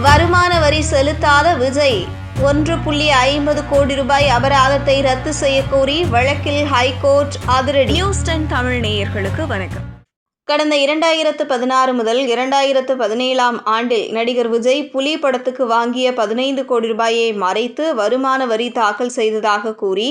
வருமான வரி செலுத்தாத விஜய். ஒன்று புள்ளி ஐம்பது கோடி ரூபாய் அபராதத்தை ரத்து செய்யக்கோரி வழக்கில் ஹைகோர்ட் அதிரடி. நியூஸ் டென் தமிழ் நேயர்களுக்கு வணக்கம். கடந்த இரண்டாயிரத்து பதினாறு முதல் இரண்டாயிரத்து பதினேழாம் ஆண்டில் நடிகர் விஜய் புலி படத்துக்கு வாங்கிய பதினைந்து கோடி ரூபாயை மறைத்து வருமான வரி தாக்கல் செய்ததாக கூறி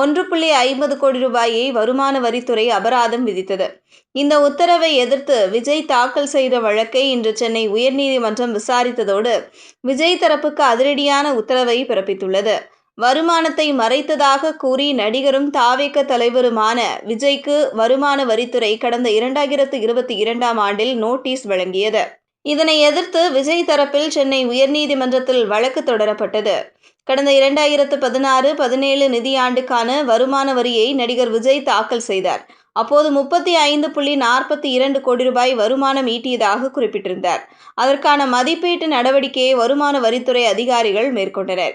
ஒன்று புள்ளி ஐம்பது கோடி ரூபாயை வருமான வரித்துறை அபராதம் விதித்தது. இந்த உத்தரவை எதிர்த்து விஜய் தாக்கல் செய்த வழக்கை இன்று சென்னை உயர்நீதிமன்றம் விசாரித்ததோடு விஜய் தரப்புக்கு அதிரடியான உத்தரவை பிறப்பித்துள்ளது. வருமானத்தை மறைத்ததாக கூறி நடிகரும் தாவேக்க தலைவருமான விஜய்க்கு வருமான வரித்துறை கடந்த இரண்டாயிரத்து இருபத்தி இரண்டாம் ஆண்டில் நோட்டீஸ் வழங்கியது. இதனை எதிர்த்து விஜய் தரப்பில் சென்னை உயர்நீதிமன்றத்தில் வழக்கு தொடரப்பட்டது. கடந்த இரண்டாயிரத்து பதினாறு பதினேழு நிதியாண்டுக்கான வருமான வரியை நடிகர் விஜய் தாக்கல் செய்தார். அப்போது முப்பத்தி ஐந்து புள்ளி நாற்பத்தி இரண்டு கோடி ரூபாய் வருமானம் ஈட்டியதாக குறிப்பிட்டிருந்தார். அதற்கான மதிப்பீட்டு நடவடிக்கையை வருமான வரித்துறை அதிகாரிகள் மேற்கொண்டனர்.